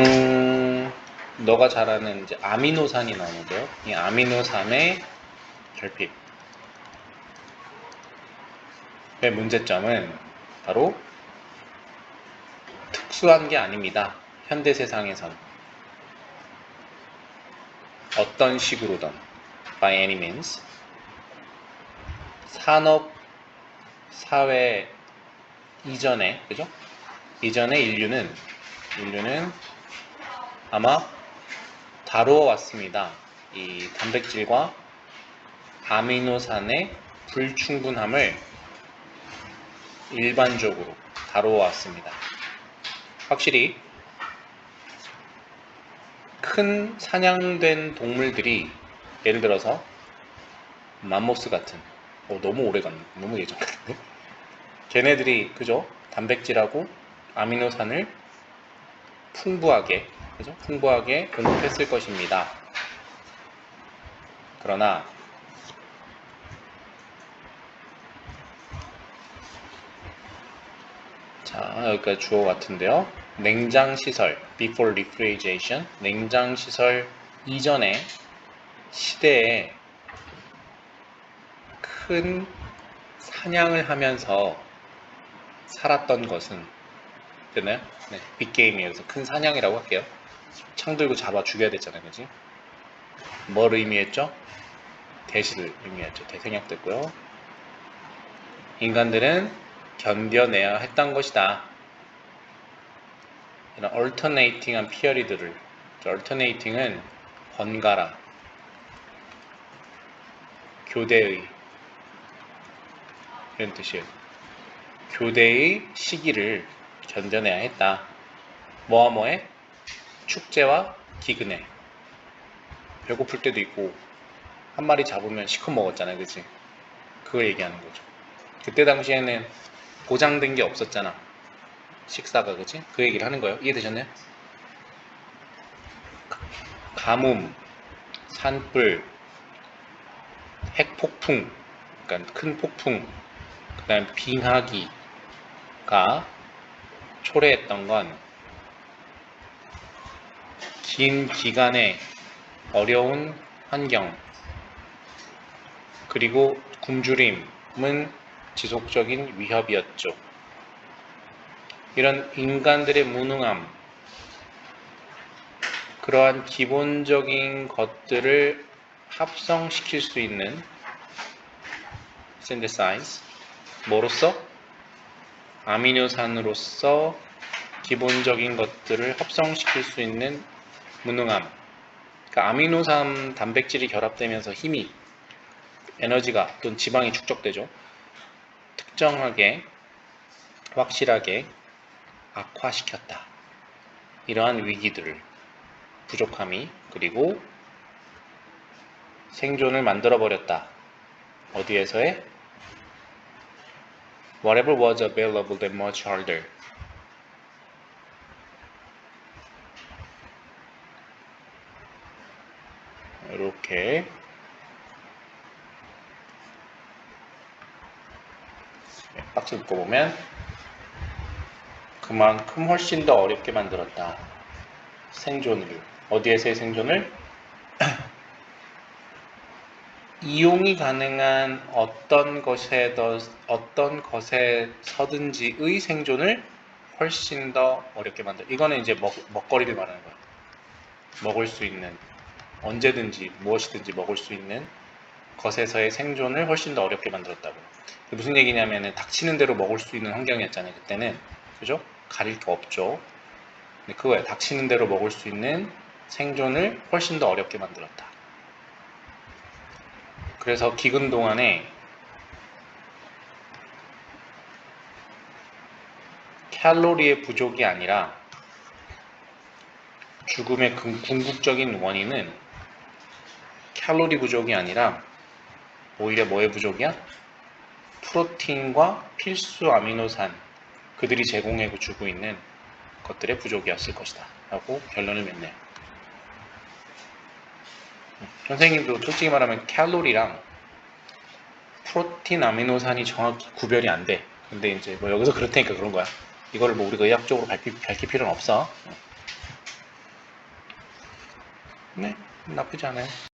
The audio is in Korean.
음, 너가 잘 아는 이제 아미노산이 나오는데요. 이 아미노산의 결핍. 의 문제점은 바로 특수한 게 아닙니다. 현대 세상에선 어떤 식으로든 by any means 산업 사회 이전에 그죠? 이전에 인류는 인류는 아마 다루어 왔습니다. 이 단백질과 아미노산의 불충분함을 일반적으로 다루어 왔습니다. 확실히 큰 사냥된 동물들이 예를 들어서 맘모스 같은 어, 너무 오래 갔네 너무 예전 같은데 걔네들이 그죠 단백질하고 아미노산을 풍부하게 그죠 풍부하게 공급했을 것입니다 그러나 자 여기까지 주어 같은데요 냉장 시설 before refrigeration 냉장 시설 이전의 시대에 큰 사냥을 하면서 살았던 것은 됐나요? 네, 빅게임이어서 큰 사냥이라고 할게요. 창 들고 잡아 죽여야 됐잖아요, 그지? 뭘 의미했죠? 대시를 의미했죠. 대생략됐고요. 인간들은 견뎌내야 했던 것이다. 이런 얼터네이팅한 피어리드를 얼터네이팅은 번갈아 교대의 이런 뜻이에요. 교대의 시기를 견뎌내야 했다. 뭐와 뭐에? 축제와 기근에. 배고플 때도 있고 한 마리 잡으면 시커 먹었잖아요, 그치? 그걸 얘기하는 거죠. 그때 당시에는 보장된 게 없었잖아. 식사가, 그치? 그 얘기를 하는 거예요. 이해되셨나요? 가뭄, 산불, 핵폭풍, 그러니까 큰 폭풍, 그 다음 빙하기가 초래했던 건 긴 기간의 어려운 환경 그리고 굶주림은 지속적인 위협이었죠. 이런 인간들의 무능함 그러한 기본적인 것들을 합성시킬 수 있는 synthesize 뭐로써 아미노산으로서 기본적인 것들을 합성시킬 수 있는 무능함. 그러니까 아미노산 단백질이 결합되면서 힘이 에너지가 또는 지방이 축적되죠. 특정하게 확실하게 악화시켰다. 이러한 위기들을 부족함이 그리고 생존을 만들어 버렸다. 어디에서의? Whatever was available then much harder. 이렇게 네, 박스 묶어보면 그만큼 훨씬 더 어렵게 만들었다. 생존을 어디에서의 생존을 이용이 가능한 어떤 것에 더 어떤 것에 서든지의 생존을 훨씬 더 어렵게 만들. 이거는 이제 먹, 먹거리를 말하는 거야. 먹을 수 있는 언제든지 무엇이든지 먹을 수 있는 것에서의 생존을 훨씬 더 어렵게 만들었다고. 무슨 얘기냐면은 닥치는 대로 먹을 수 있는 환경이었잖아요. 그때는 그죠? 가릴 게 없죠. 근데 그거야. 닥치는 대로 먹을 수 있는 생존을 훨씬 더 어렵게 만들었다. 그래서 기근 동안에 칼로리의 부족이 아니라 죽음의 근- 궁극적인 원인은 칼로리 부족이 아니라 오히려 뭐의 부족이야? 프로틴과 필수 아미노산 그들이 제공해 주고 있는 것들의 부족이었을 것이다 라고 결론을 맺네요. 선생님도 솔직히 말하면 칼로리랑 프로틴 아미노산이 정확히 구별이 안 돼. 근데 이제 뭐 여기서 그렇다니까 그런 거야. 이거를 뭐 우리가 의학적으로 밝힐, 밝힐 필요는 없어. 네, 나쁘지 않아요.